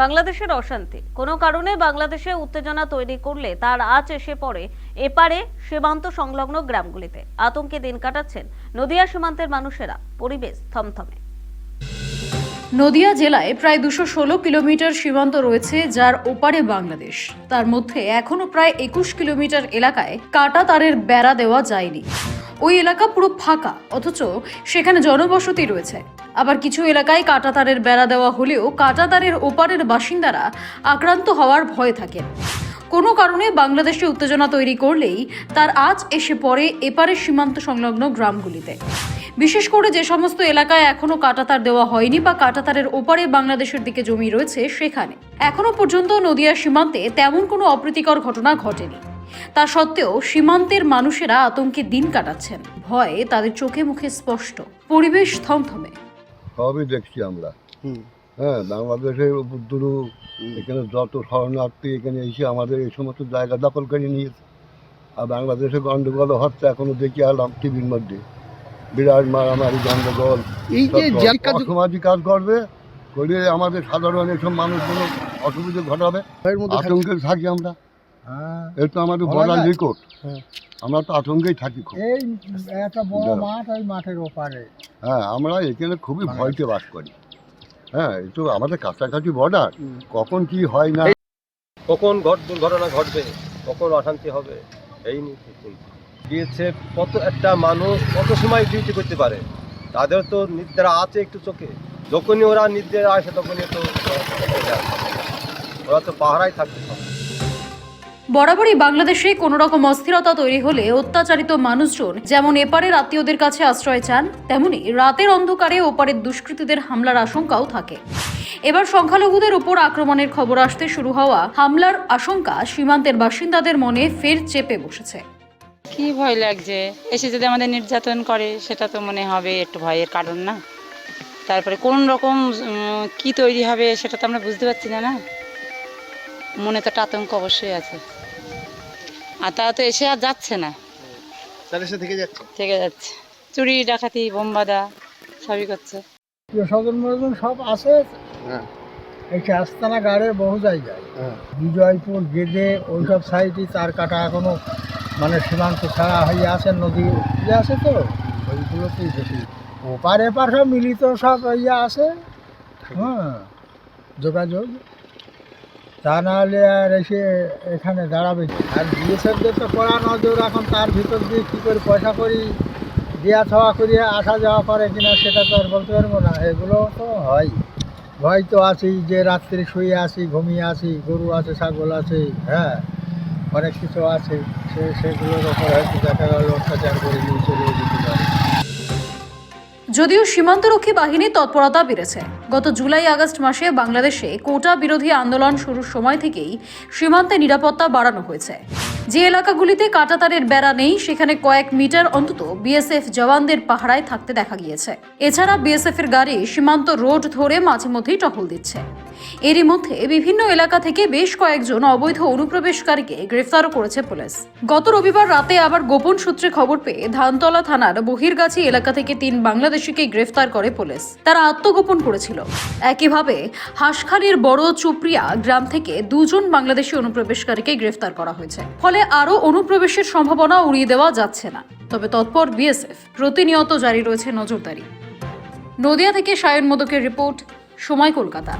বাংলাদেশের অশান্তি। কোনো কারণে বাংলাদেশে উত্তেজনা তৈরি করলে তার আঁচ এসে পড়ে এপারে সীমান্ত সংলগ্ন গ্রামগুলিতে। আতঙ্কে দিন কাটাচ্ছেন নদিয়া সীমান্তের মানুষেরা। পরিবেশ থমথমে। নদিয়া জেলায় প্রায় দুশো ষোলো কিলোমিটার সীমান্ত রয়েছে, যার ওপারে বাংলাদেশ। তার মধ্যে এখনও প্রায় একুশ কিলোমিটার এলাকায় কাটা তারের বেড়া দেওয়া যায়নি। ওই এলাকা পুরো ফাঁকা, অথচ সেখানে জনবসতি রয়েছে। আবার কিছু এলাকায় কাটা তারের বেড়া দেওয়া হলেও কাটা তারের ওপারের বাসিন্দারা আক্রান্ত হওয়ার ভয় থাকেন কোনো কারণে বাংলাদেশে উত্তেজনা তৈরি করলেই তার আজ এসে পড়ে এপারের সীমান্ত সংলগ্ন গ্রামগুলিতে। বিশেষ করে যে সমস্ত এলাকায় এখনও কাটাতার দেওয়া হয়নি বা কাটাতারের ওপারে বাংলাদেশের দিকে জমি রয়েছে, সেখানে। এখনও পর্যন্ত নদিয়া সীমান্তে তেমন কোনো অপ্রীতিকর ঘটনা ঘটেনি। তা সত্ত্বেও সীমান্তের মানুষেরা আতঙ্কে দিন কাটাচ্ছেন। ভয়ে তাদের চোখে মুখে স্পষ্ট। পরিবেশ থমথমে। সবই দেখছি আমরা। হ্যাঁ বাংলাদেশের উপদ্রু এখানে যত শরণার্থী এখানে এসে আমাদের এই সমস্ত জায়গা দখল করে নিয়েছে। আর বাংলাদেশে গন্ডগোল হচ্ছে এখনও দেখি আলাম টিভির মধ্যে। বিরাট মারামারি গন্ডগোল এই যে কাজ অসামাজিক কাজ করবে করে আমাদের সাধারণ এসব মানুষগুলো অসুবিধা ঘটাবে। ভয়ের মধ্যে থাকি। আতঙ্কে থাকি আমরা। এই তো আমাদের বলা। রেকর্ড হ্যাঁ। আমরা তো আতঙ্কেই থাকি খুব। এই একটা বড় মাঠ ওই মাঠের ওপারে। হ্যাঁ আমরা এখানে খুবই ভয়তে বাস করি। হ্যাঁ এই তো আমাদের কাছাকাছি বর্ডার কখন কি হয় না কখন ঘট দুর্ঘটনা ঘটবে কখন অশান্তি হবে এই নিয়ে দিয়েছে কত একটা মানুষ কত সময় ডিউটি করতে পারে। তাদের তো নিদ্রা আছে একটু চোখে। যখনই ওরা নিদ্রা আসে তখনই তো ওরা ওরা তো পাহারায় থাকতে হবে বরাবরই বাংলাদেশে কোনো রকম অস্থিরতা তৈরি হলে অত্যাচারিত মানুষজন যেমন এপারের আত্মীয়দের কাছে আশ্রয় চান, তেমনি রাতের অন্ধকারে ওপারের দুষ্কৃতীদের হামলার আশঙ্কাও থাকে। এবার সংখ্যালঘুদের উপর আক্রমণের খবর আসতে শুরু হওয়া হামলার আশঙ্কা সীমান্তের বাসিন্দাদের মনে ফের চেপে বসেছে। কি ভয় লাগছে? এসে যদি আমাদের নির্যাতন করে, সেটা তো মনে হবে একটু ভয়ের কারণ না? তারপরে কোন রকম কি তৈরি হবে, সেটা তো আমরা বুঝতে পারছি না না? মনে তো একটা আতঙ্ক অবশ্যই আছে। আর তারা তো এসে আর যাচ্ছে না। তাদের সাথে থেকে যাচ্ছে? থেকে যাচ্ছে। চুরি ডাকাতি বোমবাদা সবই করছে। স্বজন মজন সব আছে। হ্যাঁ। এই আস্তানা গাড়ে বহু জায়গায়। হ্যাঁ। বিজয়পুর গেদে ওইসব সাইডে তার কাটা এখনও মানে সীমান্ত ছাড়া হয়ে আছে নদী ইয়ে আছে তো? ওইগুলোতেই বেশি। ওপার এপার সব মিলিত সব ইয়ে আছে। হ্যাঁ। যোগাযোগ। তা নাহলে আর এসে এখানে দাঁড়াবে? আর বিএসএফদের তো কড়া নজর, এখন তার ভিতর দিয়ে কী করে পয়সা করি দেওয়া থাওয়া করিয়ে আসা যাওয়া করে কিনা সেটা তো আর বলতে পারব না। এগুলো তো হয়। ভয় তো আছেই যে রাত্রে শুয়ে আসি ঘুমিয়ে আসি গরু আছে, ছাগল আছে হ্যাঁ অনেক কিছু আছে। সে সেগুলোর ওপর হয়তো দেখা গেল অত্যাচার করে যদিও সীমান্তরক্ষী বাহিনী তৎপরতা বেড়েছে। গত জুলাই আগস্ট মাসে বাংলাদেশে কোটা বিরোধী আন্দোলন শুরুর সময় থেকেই সীমান্তে নিরাপত্তা বাড়ানো হয়েছে। যে এলাকাগুলিতে কাঁটাতারের বেড়া নেই, সেখানে কয়েক মিটার অন্তত বিএসএফ জওয়ানদের পাহারায় থাকতে দেখা গিয়েছে। এছাড়া বিএসএফ এর গাড়ি সীমান্ত রোড ধরে মাঝে মধ্যেই টহল দিচ্ছে। এরই মধ্যে বিভিন্ন এলাকা থেকে বেশ কয়েকজন অবৈধ অনুপ্রবেশকারীকে গ্রেফতারও করেছে পুলিশ। গত রবিবার রাতে আবার গোপন সূত্রে খবর পেয়ে ধানতলা থানার বহিরগাছি এলাকা থেকে তিন বাংলাদেশিকে গ্রেফতার করে পুলিশ। তারা আত্মগোপন করেছিল। একইভাবে হাঁসখালির বড় চুপড়িয়া গ্রাম থেকে দুজন বাংলাদেশি অনুপ্রবেশকারীকে গ্রেফতার করা হয়েছে। ফলে আরও অনুপ্রবেশের সম্ভাবনা উড়িয়ে দেওয়া যাচ্ছে না। তবে তৎপর বিএসএফ প্রতিনিয়ত জারি রয়েছে নজরদারি। নদিয়া থেকে সায়ন মোদকের রিপোর্ট, সময় কলকাতা।